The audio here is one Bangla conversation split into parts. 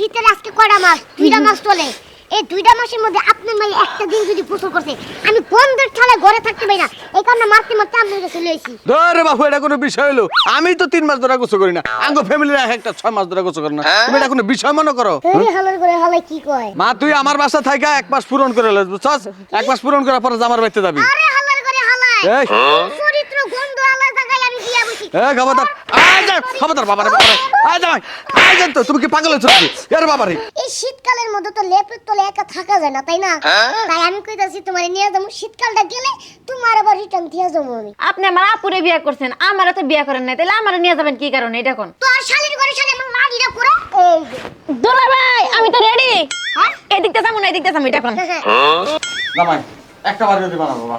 শীতের আজকে কয়টা মাস? দুইটা মাস চলে। এই দুইটা মাসের মধ্যে আপনার মেয়ে একটা দিন যদি গোসল করছে আমি বন্ধের ঠালে ঘরে থাকতে পারি না। এই কারণে মারতে মারতে আপনার কাছে চলে এসেছি ধরে বাবু এটা কোনো বিষয় হলো। আমি তো তিন মাস ধরে গোসল করি না। আঙ্গ ফ্যামিলির এক একটা ছয় মাস ধরে গোসল করি না। তুমি এটা কোনো বিষয় মনে করো? এই হালার করে হালাই কি কয়? মা তুই আমার বাসা থাইকা এক মাস পূরণ করে লেস বুঝছস? এক মাস পূরণ করার পরে জামার বাড়িতে যাবি। আরে হালার করে হালাই! এই। চরিত্র গন্ধ আলাদা জায়গায় আমি বিয়া বসি। এ খবরদার। আয় যা খবরদার বাবা রে আয় যা আয় যা তো তুমি কি পাগল হয়েছো এর বাবা রে এই শীতকালের মধ্যে তো লেপের তলে একা থাকা যায় না তাই না? তাই আমি কইতাছি তোমার নিয়ে যাব। শীতকালটা গেলে তোমার আবার রিটার্ন দিয়ে যাব আমি। আপনি আমার আপুরে বিয়ে করছেন তো বিয়ে করেন নাই তাহলে নিয়ে যাবেন কি কারণে? এটা কোন? তো আর শালির ঘরে শালি আমার লাড়িটা করে এই দোলা ভাই আমি তো রেডি হ্যাঁ? যাব না যাব এটা কোন? জামাই একটা বার যদি বানাবো বাবা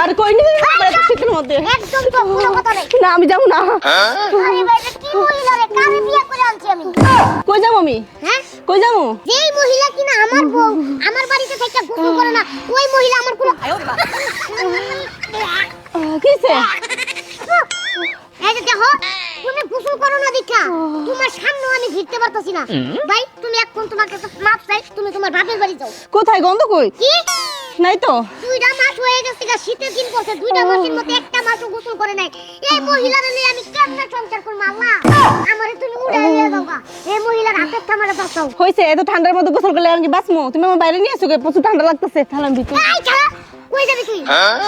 আর কই নি। শীতের মধ্যে একদম তো কোনো কথা নেই। না আমি যাব না। আরে ভাই এটা কি মহিলা রে? কারে বিয়ে করে আনছি আমি? কই যাব আমি? হ্যাঁ? কই যাব? যেই মহিলা কিনা আমার বউ আমার বাড়িতে থেকে গোসল করে না ওই মহিলা আমার কোনো কিসে এই যে দেখো তুমি গোসল করো না দেখা তোমার সামনে আমি ঘিরতে পারতাছি না। ভাই তুমি এখন তোমার কাছে মাপ চাই তুমি তোমার বাপের বাড়ি যাও। কোথায় গন্ধ কই? কি? নাই তো? দুইটা মাস হয়ে গেছে গা শীতের দিন পড়ছে দুইটা মাসের মধ্যে একটা মাসও গোসল করে নাই। এই মহিলার নিয়ে আমি কেমনে সংসার করব আল্লাহ? আমারে তুমি উড়ে নিয়ে যাও গা। এই মহিলার হাতের থামারে বাঁচাও। হইছে এত ঠান্ডার মধ্যে গোসল করলে আমি বাঁচমু? তুমি আমার বাইরে নিয়ে এসো প্রচুর ঠান্ডা লাগতেছে। তাহলে আমি ভিতরে এই ছাড়া কই যাবি তুই?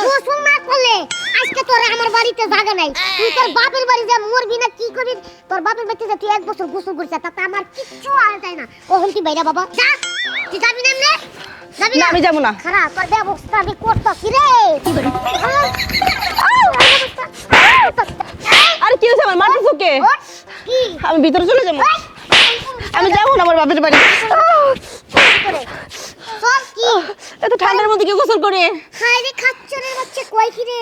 গোসল না করলে আজকে তোর আমার বাড়িতে জায়গা নাই। তুই তোর বাপের বাড়ি যা মরবি না কি করবি? তোর বাপের বাড়িতে যা তুই এক বছর গোসল করিস তাতে আমার কিচ্ছু আর যায় না। ওহন তুই বাইরা বাবা? যা! তুই যাবি না না, আমি যাব না। খারাপ তোর ব্যবস্থা আমি করতেছি রে। আর কি হয়েছে আমার? ফুকে ওঠ, আমি ভিতরে চলে যাব। আমি যাব না আমার বাপের বাড়ি। কি? এত ঠান্ডার মধ্যে কি গোসল করে? হাই রে খাচ্চরের বাচ্চা কই কি রে?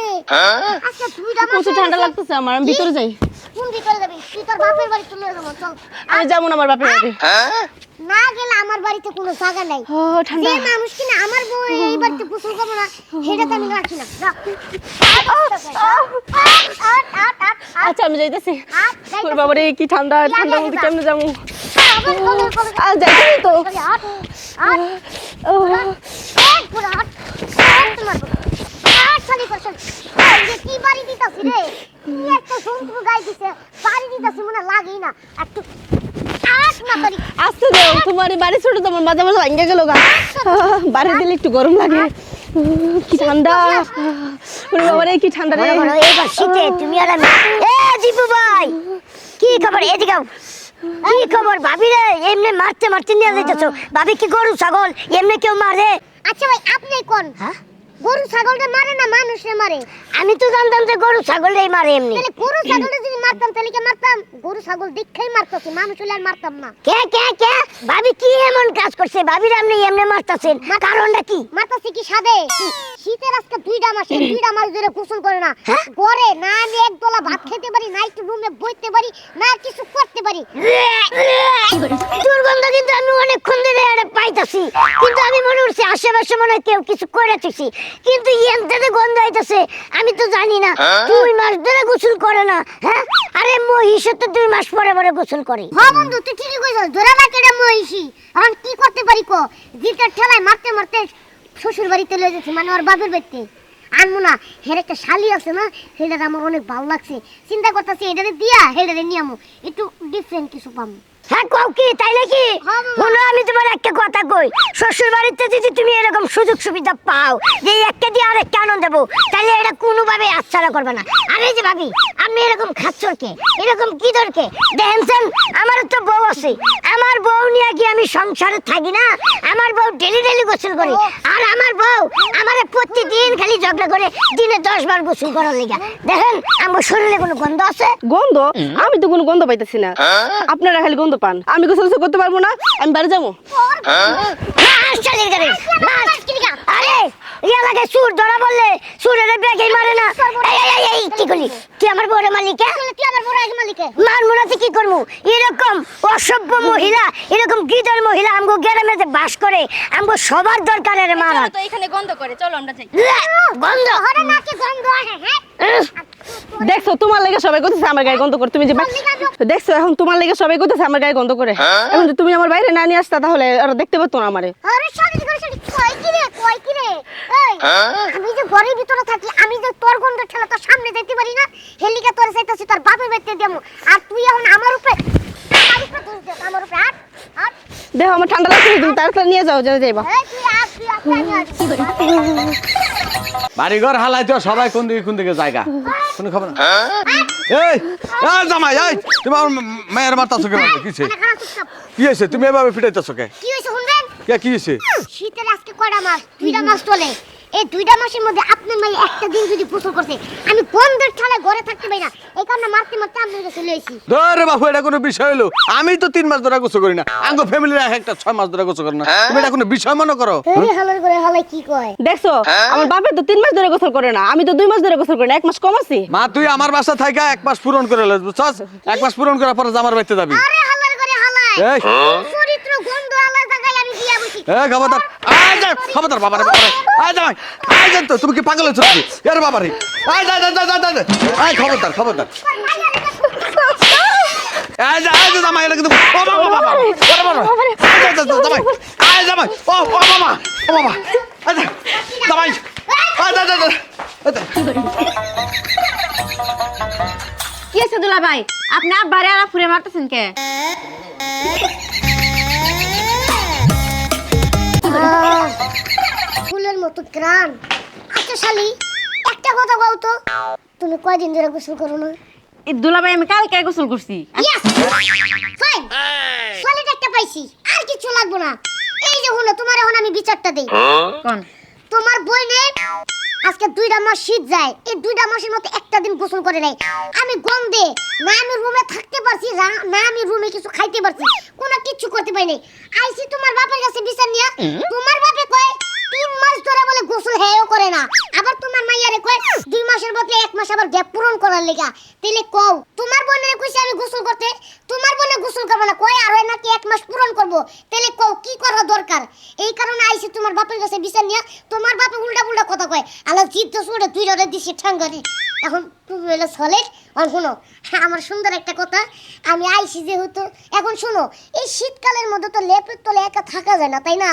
আচ্ছা দুইটা মাস প্রচুর ঠান্ডা লাগতেছে আমার আমি? ভিতরে যাই। কোন ভিতরে যাবি। তুই তোর বাপের বাড়ি চলে যাব চল। আমি যাব না আমার বাপের বাড়ি। না গেলে আমার বাড়িতে কোনো জায়গা নাই। ও ঠান্ডা। যে মানুষ কিনা আমার বউ এই বাড়িতে গোসল করব না সেটা তো আমি রাখি না। আচ্ছা আমি যাইতেছি। ওর বাবারে কি ঠান্ডা লাগে ঠান্ডার মধ্যে। কেমনে যাব? আর যাইতেছি তো। কি বাড়ি দিতাছি রে? কি একটা জন্তু গাই দিছে। বাড়ি দিতাছি মনে লাগেই না। একটু। আসতে দাও তোমার বাড়ি ছোট তোমার মাঝে মাঝে ভাঙ্গে গেল গা বাড়ি দিলে একটু গরম লাগে কি ঠান্ডা ওরে কি ঠান্ডা রে এবার শীতে তুমি আর আমি এ দীপু ভাই কি খবর এদিকে। কি খবর ভাবি রে এমনি মারতে মারতে নিয়ে যাইতেছো। ভাবি কি গরু ছাগল এমনি কেউ মারে? আচ্ছা ভাই আপনি কোন? গরু ছাগলটা মারে না মানুষে মারে। আমি তো জানতাম যে গরু ছাগলটাই মারে এমনি। তাহলে গরু ছাগলটা যদি মারতাম তাহলে কি মারতাম? গরু ছাগল দীক্ষাই মারতাছি মানুষ হলে আর মারতাম না। কে কে কে? ভাবি কি এমন কাজ করছে? ভাবির আপনি এমনি মারতাছেন। কারণটা কি? মারতাছি কি সাদে? শীতের আজকে দুইটা মাস দুইটা মাস ধরে গোসল করে না। করে না আমি এক দলা ভাত খেতে পারি না একটু রুমে বইতে পারি না কিছু করতে পারি। দুর্গন্ধ কিন্তু আমি অনেকক্ষণ ধরে পাইতাছি। কিন্তু আমি মনে করছি আশেপাশে মনে হয় কেউ কিছু করে কিন্তু এমটাতে গন্ধ হইতাছে আমি তো জানি না। দুই মাস ধরে গোসল করে না হ্যাঁ? আরে মহিষের তো দুই মাস পরে পরে গোসল করে। হ্যাঁ বন্ধু তুই ঠিকই কইছস ধরে না কেডা মহিষী? এখন কি করতে পারি কো? জিতের ঠেলায় মারতে মারতে শ্বশুর বাড়িতে লয়ে যাচ্ছে মানে ওর বাপের বাড়িতে। আনমু না হের একটা শালি আছে না সেটা আমার অনেক ভালো লাগছে। চিন্তা করতেছি এটারে দিয়া হেডারে নিয়ামু একটু ডিফারেন্ট কিছু পামু। হ্যাঁ কও কি? তাই নাকি? শোনো আমি তোমার একটা কথা কই। শ্বশুর বাড়িতে যদি তুমি এরকম সুযোগ সুবিধা পাও যে একটা দিয়ে আরেকটা আনন্দ দেবো তাহলে এটা কোনোভাবে আচ্ছাড়া করবে না। আমি যে ভাবি আমি এরকম খাচ্ছর কে? এরকম কি দরকে দেখেন আমার আছে আমার বউ নিয়ে কি আমি সংসারে থাকি না আমার বউ ডেলি ডেলি গোসল করে। আর আমার বউ আমারে প্রতিদিন খালি ঝগড়া করে দিনে দশ বার গোসল করার লেগা। দেখেন আমার শরীরে কোনো গন্ধ আছে? গন্ধ? আমি তো কোনো গন্ধ পাইতেছি না। আপনারা খালি গন্ধ পান। আমি গোসল করতে পারব না আমি বাড়ি যাব। গেলে মাস আরে এই এলাকায় সুর ধরা বললে সুরের ব্যাগে মারে না। এই কি করলি? তুই আমার বড় মালিকে তুই আমার বড় মালিকে। মান মনাতে কি করব? এরকম অসভ্য মহিলা এরকম গিদর মহিলা আমগো গ্রামে যে বাস করে আমগো সবার দরকার এর মারা তো এখানে গন্ধ করে চলো আমরা যাই। গন্ধ। হরে নাকি গন্ধ আসে হ্যাঁ? দেখছ তোমার লেগে সবাই করতেছে আমার গায়ে গন্ধ করে। তুমি যে দেখছ এখন তোমার লেগে সবাই করতেছে আমার গায়ে গন্ধ করে। এখন তুমি আমার বাইরে না নিয়ে আসতা তাহলে ওরা দেখতে পারতো না আমারে। আরে শাড়ি করে শাড়ি কই কি রে কই কি রে? এই আমি যে ঘরের ভিতরে থাকি আমি যে তোর গন্ধ ঠেলা তোর সামনে দেখতে পারি না হেলিকা তোর চাইতাছি তোর বাপের বাড়িতে দেবো আর তুই এখন আমার উপরে আমার উপরে দোষ দিস আমার উপরে আর আর দেখো আমার ঠান্ডা লাগছে তুমি তাড়াতাড়ি নিয়ে যাও যাইবা। আর আর আর বাড়িঘর হালাই তো সবাই কোন দিকে কোন দিকে জায়গা কোনো খবর না? এই এই জামাই এই তুমি আমার মায়ের মারতাছো কেন? কিছে মানে কি হয়েছে তুমি এভাবে ফিটাইতেছো কে? কি হয়েছে শুনবেন? কে কি হয়েছে শীতের আজকে কয়টা মাস? দুইটা মাস চলে। এই দুইটা মাসের মধ্যে আপনার মাই একটা দিন যদি গোসল করছে আমি বন্ধের ঠালে ঘরে থাকতে পারি না। এই কারণে মারতে মারতে আপনার কাছে লইছি ধরে বাবু এটা কোনো বিষয় হলো? আমি তো তিন মাস ধরে গোসল করি না। আঙ্গ ফ্যামিলির এক একটা ছয় মাস ধরে গোসল করে না। তুমি এটা কোনো বিষয় মনে করো? হেরে হালার করে হালাই কি কয়? দেখছ আমার বাপে তো তিন মাস ধরে গোসল করে না। আমি তো দুই মাস ধরে গোসল করি না। এক মাস কম আছি। মা তুই আমার বাসা থাকা এক মাস পূরণ করে লেস বুঝছস? এক মাস পূরণ করার পরে জামার বাড়িতে যাবি। আরে হালার করে হালাই এই। চরিত্র গন্ধ আলাদা জায়গায় আমি বিয়া বসি। এ খবরদার। আয় যা খবরদার বাবা রে কি আছে আর ফুরে মারতেছেন কে ফুলের মতো গ্রান। আচ্ছা শালি একটা কথা বল তো। তুমি কয়দিন ধরে গোসল করো না? এই দুলা ভাই আমি কালকে গোসল করছি। ফাইন সলিড একটা পাইছি। আর কিছু লাগবো না। এই যে হলো তোমার এখন আমি বিচারটা দেই। কোন? তোমার বই নেই আজকে দুইটা মাস শীত যায় এই দুইটা মাসের মধ্যে একটা দিন গোসল করে নাই। আমি গন্ধে না আমি রুমে থাকতে পারছি না আমি রুমে কিছু খাইতে পারছি কোনো কিছু করতে পারি নাই আইসি তোমার বাপের কাছে বিচার নিয়া তোমার বাপে কয় তিন মাস ধরে বলে গোসল হেও করে না। আবার তোমার মাইয়ারে কয় দুই মাসের বদলে এক মাস আবার গ্যাপ পূরণ করার লেগা। তাইলে কও তোমার বোনের কইছে আমি গোসল করতে তোমার বোনে গোসল করবে না কয় আর নাকি এক মাস পূরণ করব। তাইলে কও কি করা দরকার? এই কারণে আইছি তোমার বাপের কাছে বিচার নিয়া তোমার বাপে উল্টা উল্টা কথা কয় আলা জিত তো শুনে তুই রে দিছি ঠাঙ্গারি এখন তুমি হইল সলেট। আর শোনো হ্যাঁ, আমার সুন্দর একটা কথা আমি আইছি যেহেতু এখন শোনো এই শীতকালের মধ্যে তো লেপের তলে একা থাকা যায় না তাই না?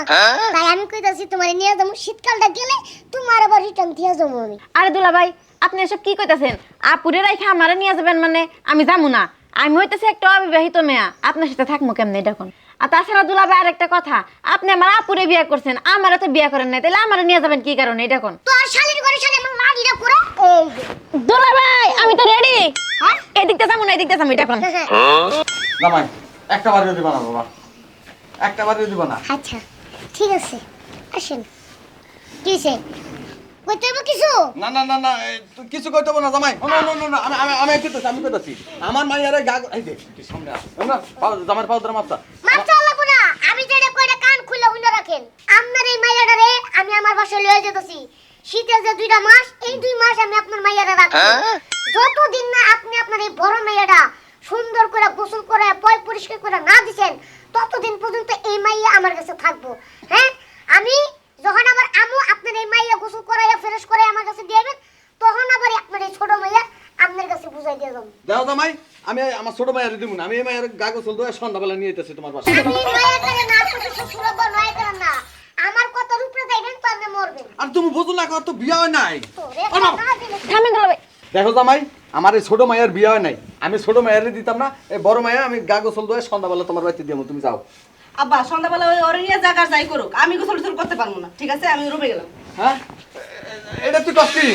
তাই আমি কইতাছি তোমার নিয়ে যাব শীতকালটা গেলে তোমার আবার রিটার্ন যাব আমি। আরে দুলা ভাই আপনি এসব কি কইতাছেন? আপুরে রাইখা আমারে নিয়ে যাবেন মানে আমি যাব না। আমি হইতেছি একটা অবিবাহিত মেয়া। আপনার সাথে থাকব কেমনে এটা কোন আর তাছাড়া দুলা ভাই আরেকটা কথা আপনি আমার আপুরে বিয়ে করছেন তো বিয়ে করেন নাই তাহলে আমারে নিয়ে যাবেন কি কারণে এটা কোন তো আর শালির ঘরে শালি আমার করে এই দুলা ভাই আমি তো রেডি হ্যাঁ? এদিকটা যাব না এদিকটা যাব এটা কোন জামাই একটা দিবা না বাবা। একটা দিবা না। আচ্ছা ঠিক আছে। আসেন। কিসে কইতে হবে কিছু? না না না না তুই কিছু কইতে হবে না জামাই। না, না, না, না, আমি আমি আমি কইতেছি আমি কইতেছি। আমার মাইয়ারে গা এই দে সামনে আস। আমরা পাও- জামাইয়ের পাও ধরে মাপটা মাত্র লাগবো না। আমি যেটা কইটা কান খুলে উইনা রাখেন। আপনার এই মাইয়াটারে আমি আমার বাসায় লয়ে যেতেছি। শীতের যে দুইটা মাস এই দুই মাস আমি আপনার মাইয়াটা রাখব যতদিন না আপনি আপনার এই বড় মাইয়াটা সুন্দর করে গোসল করে পয় পরিষ্কার করে না দিছেন ততদিন পর্যন্ত এই মাইয়া আমার কাছে থাকব। হ্যাঁ আমি যখন আমার আমু আপনার এই মাইয়া গোসল করাইয়া ফ্রেশ করে আমার কাছে দিয়ে দিবেন, তখন আবার আপনার এই ছোট মাইয়া আপনার কাছে বুঝাই দিয়ে যাব দেখো জামাই আমি আমার ছোট মাইয়ারে দিব না আমি এই মাইয়ার গা গোসল দিয়ে সন্ধ্যাবেলা নিয়ে যেতেছি তোমার না আমার কথার উপরে যাইবেন তো আপনি মরবেন। আর তুমি বুঝো না কত বিয়ে হয় নাই। থামেন ভাই। দেখো জামাই আমার এই ছোট মায়ের বিয়ে হয় নাই। আমি ছোট মায়ের দিতাম না এই বড় মায়ের আমি গা গোসল দিয়ে সন্ধ্যাবেলা তোমার বাড়িতে দিয়ে তুমি যাও। আব্বা সন্ধ্যাবেলা ওই ওরে নিয়ে জায়গা যাই করুক। আমি গোসল টোসল করতে পারব না ঠিক আছে? আমি রুমে গেলাম। হ্যাঁ? এটা তুই কষ্টি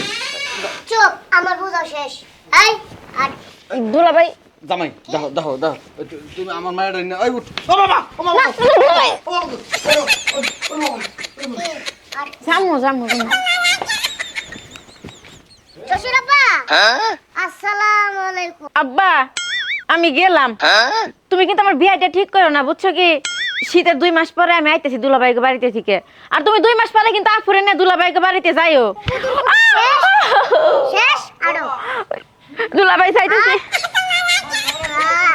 চুপ আমার বোঝা শেষ। এই আর দুলা ভাই জামাই তুমি আমার মায়ের ওই উঠ ও বাবা ও বাবা শ্বশুর আব্বা আসসালামু আলাইকুম আব্বা আমি গেলাম তুমি কিন্তু আমার বিয়েটা ঠিক করো না বুঝছ কি শীতের দুই মাস পরে আমি আইতেছি দুলাভাইকে বাড়িতে থেকে আর তুমি দুই মাস পরে কিন্তু আফুরে নিয়ে দুলাভাইকে বাড়িতে যাইও শেষ আরও দুলাভাই চাইতেছি আহ,